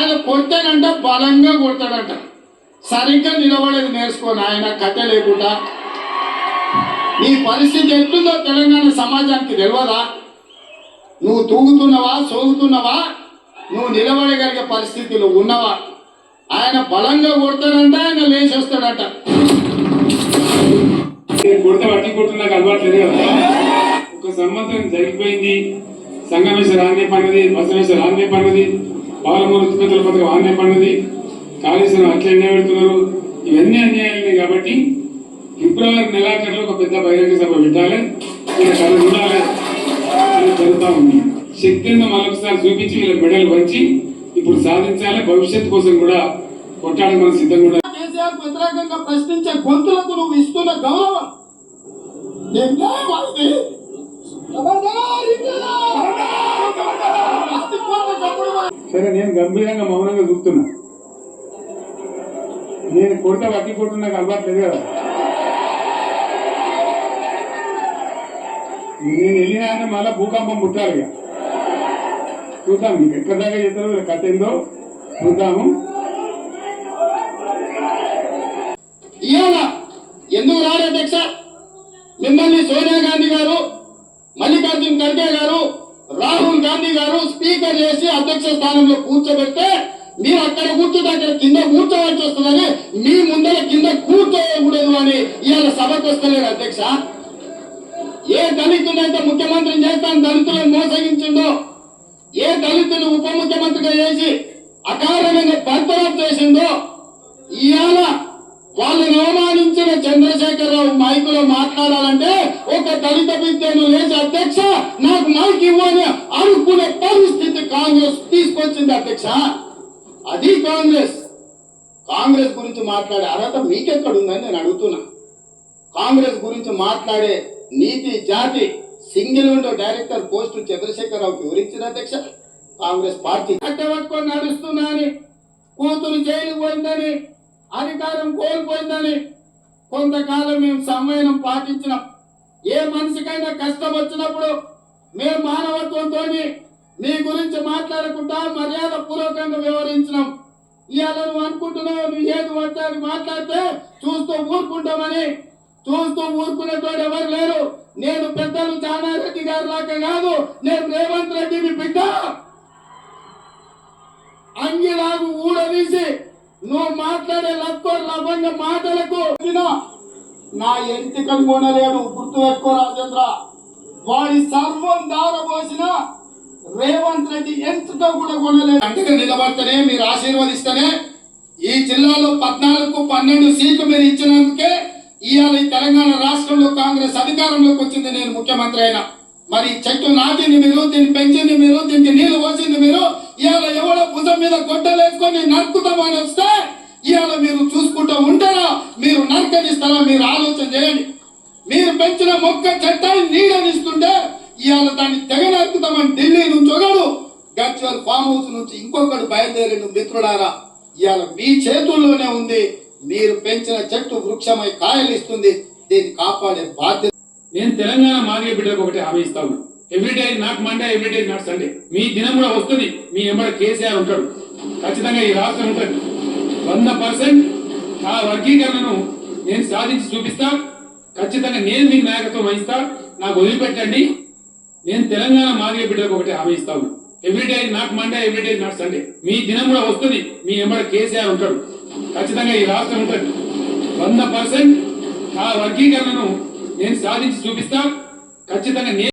ఆయన కొడితేనంట బలంగా కొడతాడంట. సరిగ్గా నిలబడేది నేర్చుకోను ఆయన కథ లేకుండా. నీ పరిస్థితి ఎట్లుందో తెలంగాణ సమాజానికి తెలియదా నువ్వు తూగుతున్నావా సోగుతున్నావా? నువ్వు నిలబడగలిగే పరిస్థితిలో ఉన్నవా? ఆయన బలంగా కొడతాడంట ఆయన లేచి వస్తాడట కొడితే వడ్డీ కొడుతున్నా అలవాట్లేదు కదా. ఒక సంవత్సరం జరిగిపోయింది. సంగమేశ్వర ఆన్నే పన్నది బసవేశ్వర ఆన్నే పన్నది పాలమూరు ఉత్పత్తుల పథకం ఆన్నే పడింది కాళేశ్వరం అట్లే ఎన్నే పెడుతున్నారు. ఇవన్నీ అన్యాయాలు కాబట్టి ఫిబ్రవరి నెలాఖరులో ఒక పెద్ద బహిరంగ సభ పెట్టాలి. ఇక్కడ ఉండాలి అని ఉంది. శక్తిని మరొకసారి చూపించి వీళ్ళ మెడలు వచ్చి ఇప్పుడు సాధించాలి. భవిష్యత్తు కోసం కూడా కొట్టాడని మనం సిద్ధంగా కూడా. కేసీఆర్ వ్యతిరేకంగా ప్రశ్నించే గొంతులకు నువ్వు ఇస్తున్న గౌరవం. సరే నేను గంభీరంగా మౌనంగా చూస్తున్నా. నేను కొడితే వడ్డీ కొట్టు నాకు అలవాట్లేదు కదా. నేను వెళ్ళినా అంటే మళ్ళా భూకంపం పుట్టాలి ఇక. చూద్దాం ఎక్కడ దాకా చేస్తారో కథ ఏందో చూద్దాము. ఇవాళ ఎందుకు రారు అధ్యక్ష? మిమ్మల్ని సోనియా గాంధీ గారు మల్లికార్జున్ ఖర్గే గారు రాహుల్ గాంధీ గారు స్పీకర్ చేసి అధ్యక్ష స్థానంలో కూర్చోబెడితే మీరు అక్కడ కూర్చుంటే అక్కడ కింద కూర్చోవలసి వస్తుందని మీ ముందర కింద కూర్చోకూడదు అని ఇవాళ సభకు వస్తలేరు అధ్యక్ష. ఏ దళితుడైతే ముఖ్యమంత్రిని చేస్తాను దళితులను మోసగించిండో ఏ దళితులు ఉప ముఖ్యమంత్రిగా చేసి అకారణంగా బర్తరఫ్ చేసిందో ఇవాళ వాళ్ళని అవమానించిన చంద్రశేఖరరావు మైకులో మాట్లాడాలంటే ఒక దళిత విద్యను లేచి అధ్యక్ష నాకు మైక్ ఇవ్వని అనుకునే పరిస్థితి కాంగ్రెస్ తీసుకొచ్చింది అధ్యక్ష. అది కాంగ్రెస్. కాంగ్రెస్ గురించి మాట్లాడే అర్హత మీకెక్కడుందని నేను అడుగుతున్నా. కాంగ్రెస్ గురించి మాట్లాడే నీతి జాతి సింగిల్ విండో డైరెక్టర్ పోస్టు చంద్రశేఖరరావుకి వివరించిన అధ్యక్ష కాంగ్రెస్ పార్టీ కట్టబట్టుకొని నడుస్తున్నా అని కూతురు జైలు పోయిందని అధికారం కోల్పోయిందని కొంతకాలం మేము సమ్మేళనం పాటించినాం. ఏ మనిషికైనా కష్టం వచ్చినప్పుడు మేము మానవత్వంతో మీ గురించి మాట్లాడకుండా మర్యాద పూర్వకంగా వ్యవహరించినాం. ఇవాళ నువ్వు అనుకుంటున్నావు నువ్వు ఏది పడితే మాట్లాడితే చూస్తూ ఊరుకుంటామని. చూస్తూ ఊరుకునేటోడు ఎవరు లేరు. నేను పెద్దలు జానారెడ్డి గారి లాగా కాదు నేను రేవంత్ రెడ్డిని బిడ్డ. అంగిలాగు ఊడదీసి నువ్వు మాట్లాడే లక్కో లభంగ మాటలకు నా ఎంటికలు కొనలేడు గుర్తు పెట్టుకో రాజేంద్ర. వాడి సర్వం దారబోసిన రేవంత్ రెడ్డి ఎంతతో కూడా కొనలేదు అంతగా నిలబడితేనే మీరు ఆశీర్వదిస్తేనే ఈ జిల్లాలో పద్నాలుగు పన్నెండు సీట్లు మీరు ఇచ్చినందుకే ఇవాళ ఈ తెలంగాణ రాష్ట్రంలో కాంగ్రెస్ అధికారంలోకి వచ్చింది నేను ముఖ్యమంత్రి అయినా. మరి చెట్టు నాటింది మీరు దీన్ని పెంచింది మీరు దీనికి నీళ్ళు పోసింది మీరు ఇవాళ ఎవడో భుజం మీద గొడ్డలేసుకొని నరుకుతామని వస్తే ఇవాళ మీరు చూసుకుంటూ ఉంటారా? మీరు నరకనిస్తారా మీరు ఆలోచన చేయండి. మీరు పెంచిన మొక్క చట్టాన్ని నీడనిస్తుంటే ఇవాళ దాన్ని తెగ ఢిల్లీ నుంచి ఒకడు గజ్వల్ ఫామ్ హౌస్ నుంచి ఇంకొకడు బయలుదేరిన మిత్రుడారా? ఇవాళ మీ చేతుల్లోనే ఉంది. మీరు పెంచిన చెట్టు వృక్షమై కాయలు ఇస్తుంది దీన్ని కాపాడే బాధ్యత. నేను తెలంగాణ మాదిగ బిడ్డకు ఒకటి హామీ ఇస్తాను everyday not Monday everyday not Sunday మీ దినం కూడా వస్తుంది. మీ ఎంబడ కేసీఆర్ ఉంటాడు. ఖచ్చితంగా ఈ రాష్ట్రం ఉంటుంది. పర్సెంట్ ఆ వర్గీకరణను నేను సాధించి చూపిస్తా. ఖచ్చితంగా నేను మీకు నాయకత్వం వహిస్తా. నాకు వదిలిపెట్టండి. నేను తెలంగాణ మాదిగ బిడ్డలకు ఒకటి హామీ ఇస్తాను everyday not Monday everyday not Sunday మీ దినం కూడా వస్తుంది. మీ ఎంబడ కేసీఆర్ ఉంటాడు. ఖచ్చితంగా ఈ రాష్ట్రం ఉంటుంది. వంద పర్సెంట్ ఆ వర్గీకరణను నేను సాధించి చూపిస్తా. ఖచ్చితంగా నేను